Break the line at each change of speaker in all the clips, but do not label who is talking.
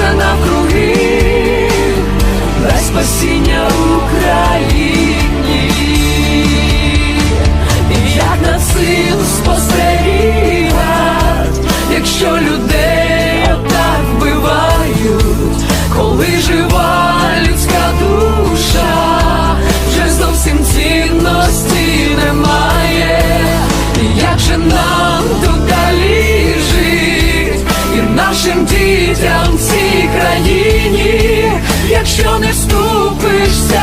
все навкруги. Дай спасіння Україні, і як на сил спостерігать, якщо людей отак вбивають, коли жива нашим дітям в цій країні, якщо не вступишся,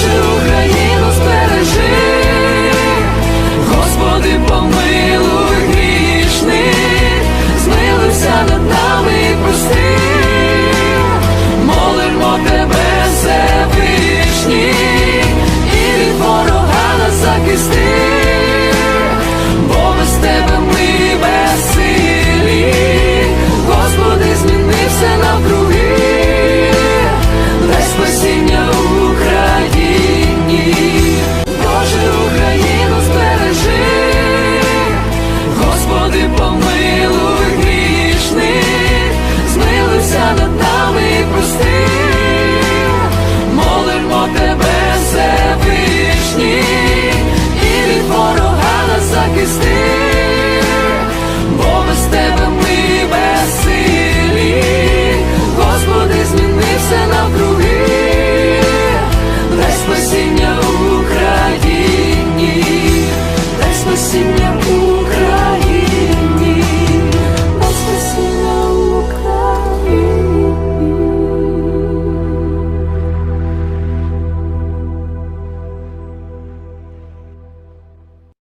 you.